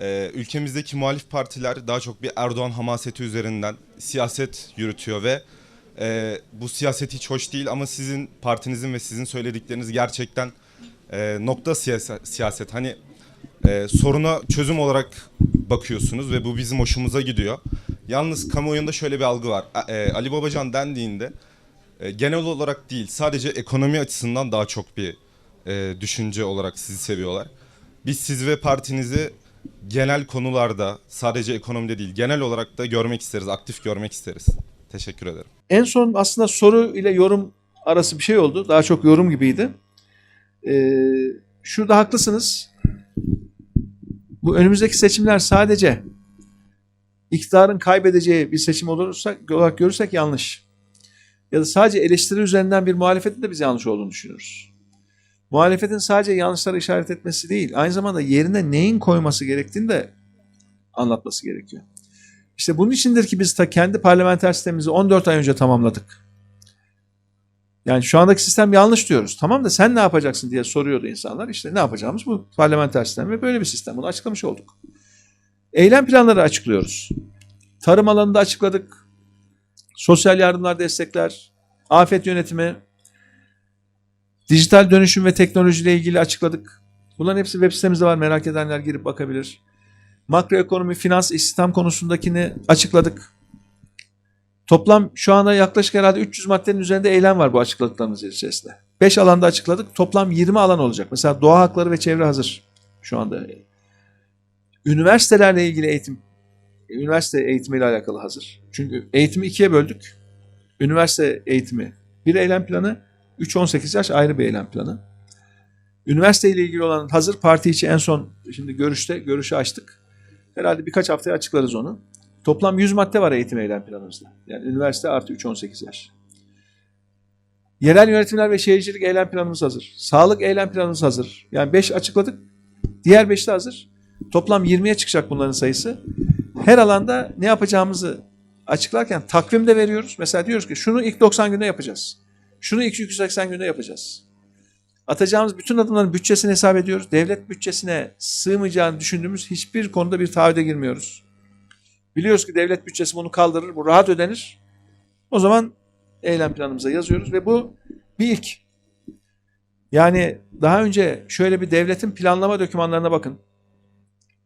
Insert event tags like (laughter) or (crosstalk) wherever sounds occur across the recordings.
Ee, ülkemizdeki muhalif partiler daha çok bir Erdoğan hamaseti üzerinden siyaset yürütüyor ve e, bu siyaset hiç hoş değil ama sizin partinizin ve sizin söyledikleriniz gerçekten e, nokta siyaset, siyaset. Hani e, soruna çözüm olarak bakıyorsunuz ve bu bizim hoşumuza gidiyor. Yalnız kamuoyunda şöyle bir algı var. E, Ali Babacan dendiğinde e, genel olarak değil sadece ekonomi açısından daha çok bir e, düşünce olarak sizi seviyorlar. Biz siz ve partinizi genel konularda sadece ekonomide değil genel olarak da görmek isteriz, aktif görmek isteriz. Teşekkür ederim. En son aslında soru ile yorum arası bir şey oldu. Daha çok yorum gibiydi. Ee, şurada haklısınız. Bu önümüzdeki seçimler sadece iktidarın kaybedeceği bir seçim olursa, olarak görürsek yanlış. Ya da sadece eleştiri üzerinden bir muhalefetin de biz yanlış olduğunu düşünüyoruz. Muhalefetin sadece yanlışları işaret etmesi değil, aynı zamanda yerine neyin koyması gerektiğini de anlatması gerekiyor. İşte bunun içindir ki biz ta kendi parlamenter sistemimizi 14 ay önce tamamladık. Yani şu andaki sistem yanlış diyoruz. Tamam da sen ne yapacaksın diye soruyordu insanlar. İşte ne yapacağımız bu parlamenter sistem ve böyle bir sistem. Bunu açıklamış olduk. Eylem planları açıklıyoruz. Tarım alanında açıkladık. Sosyal yardımlar, destekler, afet yönetimi, dijital dönüşüm ve teknolojiyle ilgili açıkladık. Bunların hepsi web sitemizde var. Merak edenler girip bakabilir. Makroekonomi, finans, istihdam konusundakini açıkladık. Toplam şu anda yaklaşık herhalde 300 maddenin üzerinde eylem var bu açıkladıklarımız içerisinde. 5 alanda açıkladık. Toplam 20 alan olacak. Mesela doğa hakları ve çevre hazır şu anda. Üniversitelerle ilgili eğitim, üniversite eğitimiyle alakalı hazır. Çünkü eğitimi ikiye böldük. Üniversite eğitimi bir eylem planı, 3-18 yaş ayrı bir eylem planı. Üniversite ile ilgili olan hazır parti içi en son şimdi görüşte görüşü açtık. Herhalde birkaç haftaya açıklarız onu. Toplam 100 madde var eğitim eylem planımızda. Yani üniversite artı 3-18 yaş. Yerel yönetimler ve şehircilik eylem planımız hazır. Sağlık eylem planımız hazır. Yani 5 açıkladık. Diğer 5 de hazır. Toplam 20'ye çıkacak bunların sayısı. Her alanda ne yapacağımızı açıklarken takvim de veriyoruz. Mesela diyoruz ki şunu ilk 90 günde yapacağız. Şunu ilk 280 günde yapacağız. Atacağımız bütün adımların bütçesini hesap ediyoruz. Devlet bütçesine sığmayacağını düşündüğümüz hiçbir konuda bir taahhüde girmiyoruz. Biliyoruz ki devlet bütçesi bunu kaldırır, bu rahat ödenir. O zaman eylem planımıza yazıyoruz ve bu bir ilk. Yani daha önce şöyle bir devletin planlama dokümanlarına bakın.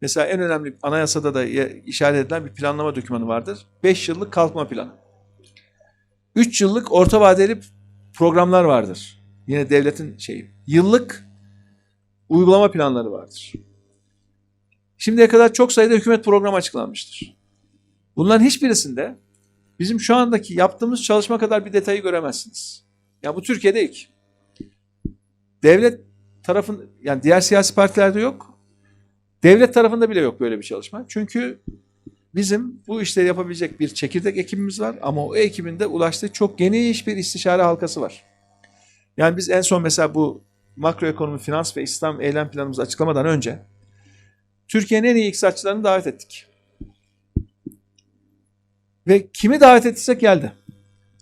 Mesela en önemli anayasada da işaret edilen bir planlama dokümanı vardır. 5 yıllık kalkma planı. 3 yıllık orta vadeli programlar vardır. Yine devletin şeyi. Yıllık uygulama planları vardır. Şimdiye kadar çok sayıda hükümet programı açıklanmıştır. Bunların hiçbirisinde bizim şu andaki yaptığımız çalışma kadar bir detayı göremezsiniz. Ya bu Türkiye'de ilk. Devlet tarafın yani diğer siyasi partilerde yok. Devlet tarafında bile yok böyle bir çalışma. Çünkü bizim bu işleri yapabilecek bir çekirdek ekibimiz var ama o ekibin de ulaştığı çok geniş bir istişare halkası var. Yani biz en son mesela bu makroekonomi, finans ve İslam eylem planımızı açıklamadan önce Türkiye'nin en iyi iktisatçılarını davet ettik. Ve kimi davet ettiysek geldi.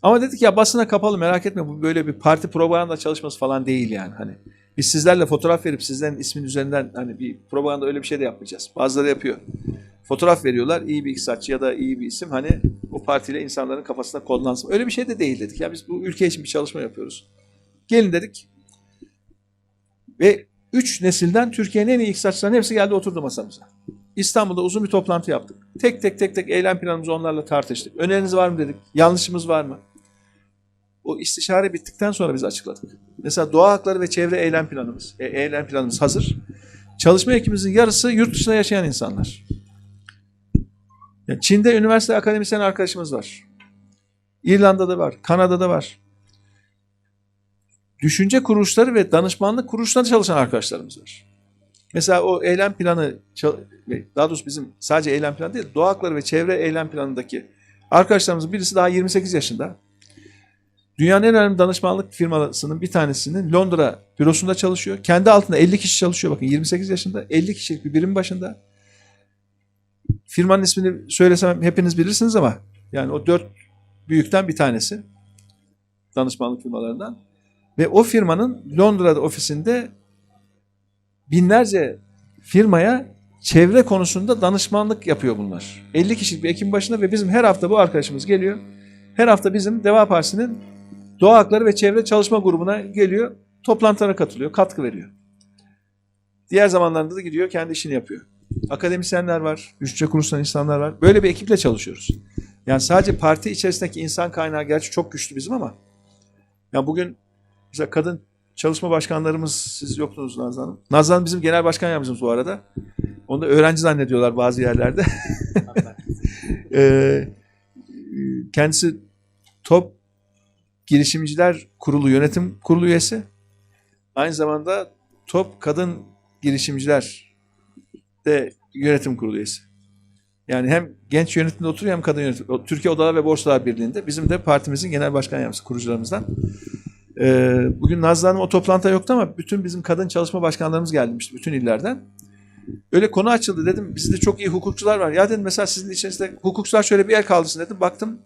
Ama dedik ya basına kapalı merak etme bu böyle bir parti propaganda çalışması falan değil yani hani. Biz sizlerle fotoğraf verip sizlerin ismin üzerinden hani bir propaganda öyle bir şey de yapmayacağız. Bazıları yapıyor. Fotoğraf veriyorlar iyi bir iktisatçı ya da iyi bir isim hani o partiyle insanların kafasına kodlansın. Öyle bir şey de değil dedik. Ya biz bu ülke için bir çalışma yapıyoruz. Gelin dedik. Ve üç nesilden Türkiye'nin en iyi iktisatçıların hepsi geldi oturdu masamıza. İstanbul'da uzun bir toplantı yaptık. Tek tek tek tek eylem planımızı onlarla tartıştık. Öneriniz var mı dedik. Yanlışımız var mı? O istişare bittikten sonra biz açıkladık. Mesela doğa hakları ve çevre eylem planımız, e, eylem planımız hazır. Çalışma ekibimizin yarısı yurt dışında yaşayan insanlar. Çin'de üniversite akademisyen arkadaşımız var. İrlanda'da var, Kanada'da var. Düşünce kuruluşları ve danışmanlık kuruluşlarında çalışan arkadaşlarımız var. Mesela o eylem planı, daha doğrusu bizim sadece eylem planı değil, doğa hakları ve çevre eylem planındaki arkadaşlarımızın birisi daha 28 yaşında. Dünyanın en önemli danışmanlık firmasının bir tanesinin Londra bürosunda çalışıyor. Kendi altında 50 kişi çalışıyor. Bakın 28 yaşında 50 kişilik bir birim başında. Firmanın ismini söylesem hepiniz bilirsiniz ama yani o dört büyükten bir tanesi danışmanlık firmalarından. Ve o firmanın Londra'da ofisinde binlerce firmaya çevre konusunda danışmanlık yapıyor bunlar. 50 kişilik bir ekibin başında ve bizim her hafta bu arkadaşımız geliyor. Her hafta bizim Deva Partisi'nin Doğa Hakları ve Çevre Çalışma Grubu'na geliyor. Toplantılara katılıyor, katkı veriyor. Diğer zamanlarında da gidiyor, kendi işini yapıyor. Akademisyenler var, güççe kuruluştan insanlar var. Böyle bir ekiple çalışıyoruz. Yani sadece parti içerisindeki insan kaynağı gerçi çok güçlü bizim ama ya bugün mesela kadın çalışma başkanlarımız siz yoktunuz Nazlı Hanım. Nazlı Hanım bizim genel başkan yardımcımız bu arada. Onu da öğrenci zannediyorlar bazı yerlerde. (laughs) Ee, kendisi Top Girişimciler Kurulu Yönetim Kurulu üyesi. Aynı zamanda Top Kadın Girişimciler de yönetim kurulu üyesi. Yani hem genç yönetimde oturuyor hem kadın yönetim. o Türkiye Odalar ve Borsalar Birliği'nde. Bizim de partimizin genel başkan yardımcısı kurucularımızdan. Ee, bugün Nazlı Hanım o toplantıda yoktu ama bütün bizim kadın çalışma başkanlarımız gelmişti bütün illerden. Öyle konu açıldı dedim. Bizde çok iyi hukukçular var. Ya dedim mesela sizin içinizde hukukçular şöyle bir el kaldırsın dedim. Baktım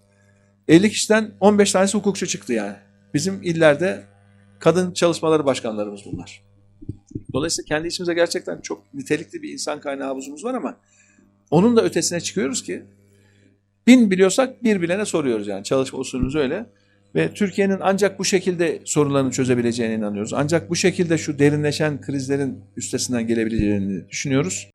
50 kişiden 15 tanesi hukukçu çıktı yani. Bizim illerde kadın çalışmaları başkanlarımız bunlar. Dolayısıyla kendi içimizde gerçekten çok nitelikli bir insan kaynağı havuzumuz var ama onun da ötesine çıkıyoruz ki bin biliyorsak bir bilene soruyoruz yani çalışma usulümüz öyle. Ve Türkiye'nin ancak bu şekilde sorunlarını çözebileceğine inanıyoruz. Ancak bu şekilde şu derinleşen krizlerin üstesinden gelebileceğini düşünüyoruz.